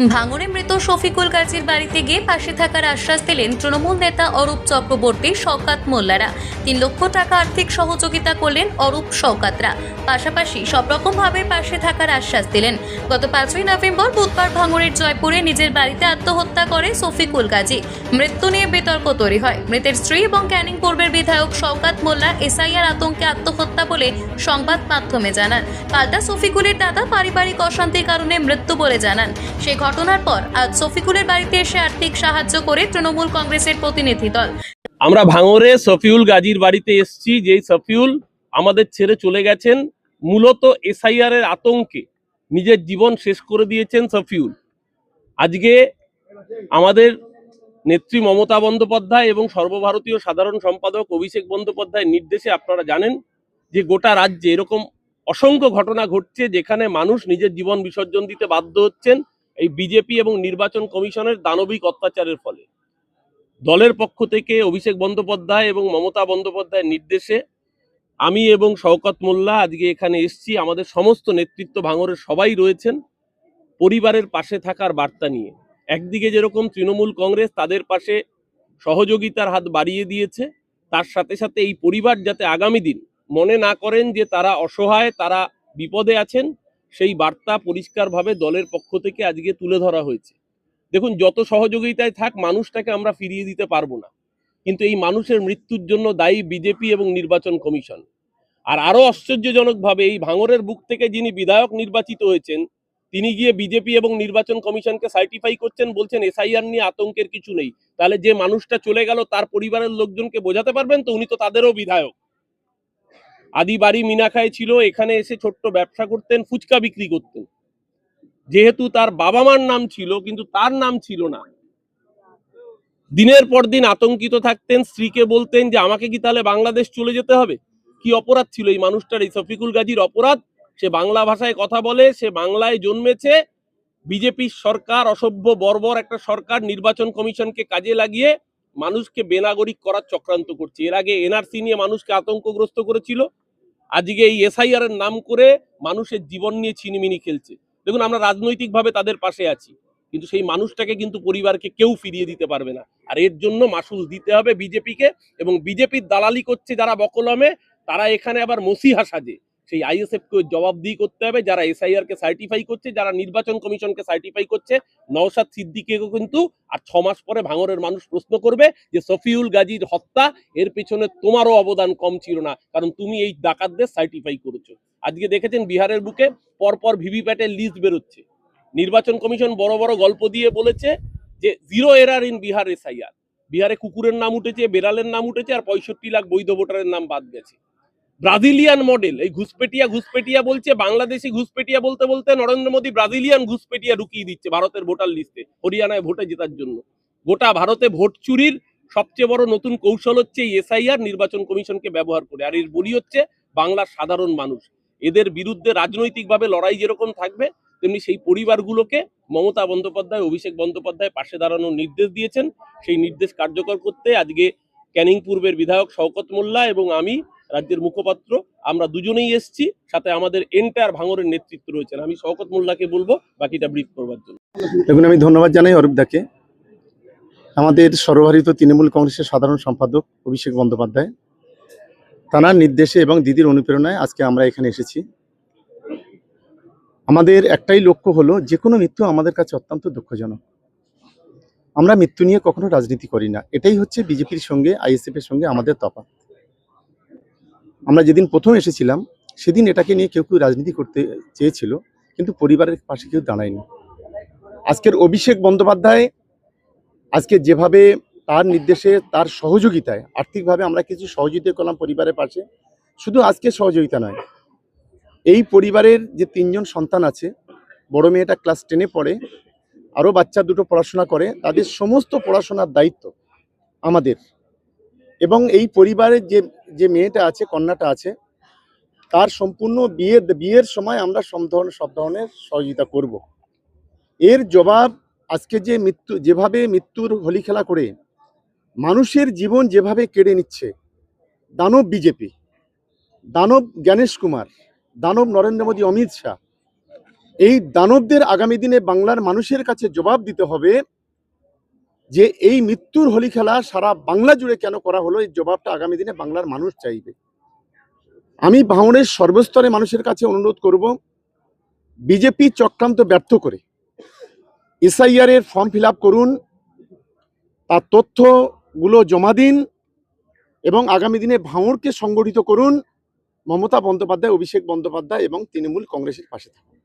ভাঙড়ে মৃত শফিকুল গাজীর বাড়িতে গিয়ে পাশে থাকার আশ্বাস দিলেন তৃণমূল নেতা অরূপ চক্রবর্তী, শওকাত মোল্লারা। তিন লক্ষ টাকা আর্থিক সহযোগিতা করলেন অরূপ শওকাতরা। পাশাপাশি সব রকমভাবে পাশে থাকার আশ্বাস দিলেন। গত পাঁচই নভেম্বর বুধবার ভাঙড়ের জয়পুরে নিজের বাড়িতে আত্মহত্যা করে শফিকুল গাজী। মৃত্যু নিয়ে বিতর্ক তৈরি হয়। মৃতের স্ত্রী এবং ক্যানিং পূর্বের বিধায়ক শওকাত মোল্লা এসআইআর আতঙ্কে আত্মহত্যা বলে সংবাদ মাধ্যমে জানান। পাল্টা শফিকুলের দাদা পারিবারিক অশান্তির কারণে মৃত্যু বলে জানান। সেই ঘটনার পর আজ শফিকুলের বাড়িতে এসে আর্থিক সাহায্য করে তৃণমূল কংগ্রেসের প্রতিনিধি দল। আমরা ভাঙরে সফিউল গাজীর বাড়িতে এসেছি যে সফিউল আমাদের ছেড়ে চলে গেছেন। মূলত এসআইআর এর আতঙ্কে নিজের জীবন শেষ করে দিয়েছেন সফিউল আজকে আমাদের নেত্রী মমতা বন্দ্যোপাধ্যায় এবং সর্বভারতীয় সাধারণ সম্পাদক অভিষেক বন্দ্যোপাধ্যায়ের নির্দেশে আপনারা জানেন যে গোটা রাজ্যে এরকম অসংখ্য ঘটনা ঘটছে যেখানে মানুষ নিজের জীবন বিসর্জন দিতে বাধ্য হচ্ছেন। এই বিজেপি এবং নির্বাচন কমিশনের দানবিক অত্যাচারের ফলে। দলের পক্ষ থেকে অভিষেক বন্দ্যোপাধ্যায় এবং মমতা বন্দ্যোপাধ্যায়ের নির্দেশে আমি এবং শওকত মোল্লা আজকে এখানে এসেছি। আমাদের সমস্ত নেতৃত্ব ভাঙরের সবাই রয়েছেন। পরিবারের পাশে থাকার বার্তা নিয়ে। একদিকে যেরকম তৃণমূল কংগ্রেস তাদের পাশে সহযোগিতার হাত বাড়িয়ে দিয়েছে, তার সাথে সাথে এই পরিবার যাতে আগামী দিন মনে না করেন যে তারা অসহায়, তারা বিপদে আছেন সেই বার্তা পরিষ্কারভাবে দলের পক্ষ থেকে আজকে তুলে ধরা হয়েছে। দেখুন, যত সহযোগিতায় থাক, মানুষটাকে আমরা ফিরিয়ে দিতে পারব না। কিন্তু এই মানুষের মৃত্যুর জন্য দায়ী বিজেপি এবং নির্বাচন কমিশন। আর আরও আশ্চর্যজনকভাবে এই ভাঙরের বুক থেকে যিনি বিধায়ক নির্বাচিত হয়েছেন, তিনি গিয়ে বিজেপি এবং নির্বাচন কমিশনকে সার্টিফাই করছেন, বলছেন, এসআইআর নিয়ে আতঙ্কের কিছু নেই। তাহলে যে মানুষটা চলে গেল, তার পরিবারের লোকজনকে বোঝাতে পারবেন তো? উনি তো তাদেরও বিধায়ক। আদি বাড়ি মিনাখায় ছিল, এখানে এসে ছোট্ট ব্যবসা করতেন, ফুচকা বিক্রি করতেন। যেহেতু তার বাবা মার নাম ছিল, কিন্তু তার নাম ছিল না। দিনের পর দিন আতঙ্কিত থাকতেন, স্ত্রীকে বলতেন যে, আমাকে কি তাহলে বাংলাদেশ চলে যেতে হবে? কি অপরাধ ছিল এই মানুষটার? এই শফিকুল গাজীর অপরাধ, সে বাংলা ভাষায় কথা বলে, সে বাংলায় জন্মেছে। বিজেপির সরকার, অসভ্য, বর্বর একটা সরকার, নির্বাচন কমিশনকে কাজে লাগিয়ে মানুষকে বেনাগরিক করার চক্রান্ত করছে। এর আগে এনআরসি নিয়ে মানুষকে আতঙ্কগ্রস্ত করেছিল। আজকে এই এসআইআর এর নাম করে মানুষের জীবন নিয়ে ছিনিমিনি খেলছে। দেখুন, আমরা রাজনৈতিক ভাবে তাদের পাশে আছি, কিন্তু সেই মানুষটাকে কিন্তু পরিবারকে কেউ ফিরিয়ে দিতে পারবে না। আর এর জন্য মাসুল দিতে হবে বিজেপিকে, এবং বিজেপির দালালি করছে যারা বকলমে, তারা এখানে আবার মসিহা সাজে। সেই আইএসএফ কে জবাবদিহি করতে হবে, যারা এসআইআর কে সার্টিফাই করছে, যারা নির্বাচন কমিশনকে সার্টিফাই করছে। নওশাদ সিদ্দিকিকেও কিন্তু আর ছ মাস পরে ভাঙরের মানুষ প্রশ্ন করবে যে সফিউল গাজীর হত্যা, এর পেছনে তোমারও অবদান কম ছিল না, কারণ তুমি এই ডাকাতদের সার্টিফাই করেছ। আজকে দেখেছেন বিহারের বুকে পরপর ভিভিপ্যাটের লিস্ট বেরোচ্ছে। নির্বাচন কমিশন বড় বড় গল্প দিয়ে বলেছে যে zero error in Bihar SIR বিহারে কুকুরের নাম উঠেছে, বেড়ালের নাম উঠেছে, আর পঁয়ষট্টি লাখ বৈধ ভোটারের নাম বাদ গেছে। Brazilian model. এই ঘুষপেটিয়া ঘুষপেটিয়া বলছে, বাংলাদেশি ঘুষপেটিয়া বলতে বলতে নরেন্দ্র মোদী ব্রাজিলিয়ান ঘুষপেটিয়া ঢুকিয়ে দিচ্ছে ভারতের ভোটার লিস্টে, হরিয়ানায় ভোটে জেতার জন্য। গোটা ভারতে ভোট চুরির সবচেয়ে বড় নতুন কৌশল হচ্ছে এসআইআর, নির্বাচন কমিশনকে ব্যবহার করে। আর এর বলি হচ্ছে বাংলার সাধারণ মানুষ। এদের বিরুদ্ধে রাজনৈতিকভাবে লড়াই যেরকম থাকবে, তেমনি সেই পরিবারগুলোকে মমতা বন্দ্যোপাধ্যায়, অভিষেক বন্দ্যোপাধ্যায় পাশে দাঁড়ানোর নির্দেশ দিয়েছেন। সেই নির্দেশ কার্যকর করতে আজকে ক্যানিং পূর্বের বিধায়ক শওকত মোল্লা এবং আমি রাজ্যের মুখপাত্র। আমরা দুজনেই এসেছি, সাথে আমাদের এন্টায়ার ভাঙরের নেতৃত্ব রয়েছেন। আমি শওকত মোল্লাকে বলব, বাকিটা ব্রিফ করবার জন্য। দেখুন, আমি ধন্যবাদ জানাই অরূপদাকে আমাদের সর্বভারতীয় তৃণমূল কংগ্রেসের সাধারণ সম্পাদক অভিষেক বন্দ্যোপাধ্যায়। তাঁর নির্দেশে এবং দিদির অনুপ্রেরণায় আজকে আমরা এখানে এসেছি। আমাদের একটাই লক্ষ্য হলো, যে কোনো মৃত্যু আমাদের কাছে অত্যন্ত দুঃখজনক। আমরা মৃত্যু নিয়ে কখনো রাজনীতি করি না। এটাই হচ্ছে বিজেপির সঙ্গে আইএসএফ এর সঙ্গে আমাদের তফাৎ। আমরা যেদিন প্রথম এসেছিলাম, সেদিন এটাকে নিয়ে কেউ কেউ রাজনীতি করতে চেয়েছিল, কিন্তু পরিবারের পাশে কেউ দাঁড়ায়নি। আজকের অভিষেক বন্দ্যোপাধ্যায় আজকে যেভাবে তার নির্দেশে, তার সহযোগিতায়, আর্থিকভাবে আমরা কিছু সহযোগিতা করলাম পরিবারের পাশে, শুধু আজকে সহযোগিতা নয়। এই পরিবারের যে তিনজন সন্তান আছে, বড় মেয়েটা ক্লাস টেনে পড়ে, আরও বাচ্চা দুটো পড়াশোনা করে, তাদের সমস্ত পড়াশোনার দায়িত্ব আমাদের। এবং এই পরিবারের যে যে মেয়েটা আছে, কন্যাটা আছে, তার সম্পূর্ণ বিয়ের বিয়ের সময় আমরা সব ধরনের সব ধরনের সহযোগিতা করব। এর জবাব আজকে যে মৃত্যু, যেভাবে মৃত্যুর হোলি খেলা করে, মানুষের জীবন যেভাবে কেড়ে নিচ্ছে, দানব বিজেপি, দানব জ্ঞানেশ কুমার, দানব নরেন্দ্র মোদী, অমিত শাহ, এই দানবদের আগামী দিনে বাংলার মানুষের কাছে জবাব দিতে হবে যে এই মৃত্যুর হোলি খেলা সারা বাংলা জুড়ে কেন করা হলো? এই জবাবটা আগামী দিনে বাংলার মানুষ চাইবে। আমি ভাঙনের সর্বস্তরে মানুষের কাছে অনুরোধ করব, বিজেপি চক্রান্ত ব্যর্থ করে, এসআইআর এর ফর্ম ফিল করুন, তার তথ্যগুলো জমা দিন এবং আগামী দিনে ভাঙড়কে সংগঠিত করুন। মমতা বন্দ্যোপাধ্যায়, অভিষেক বন্দ্যোপাধ্যায় এবং তৃণমূল কংগ্রেসের পাশে থাকুন।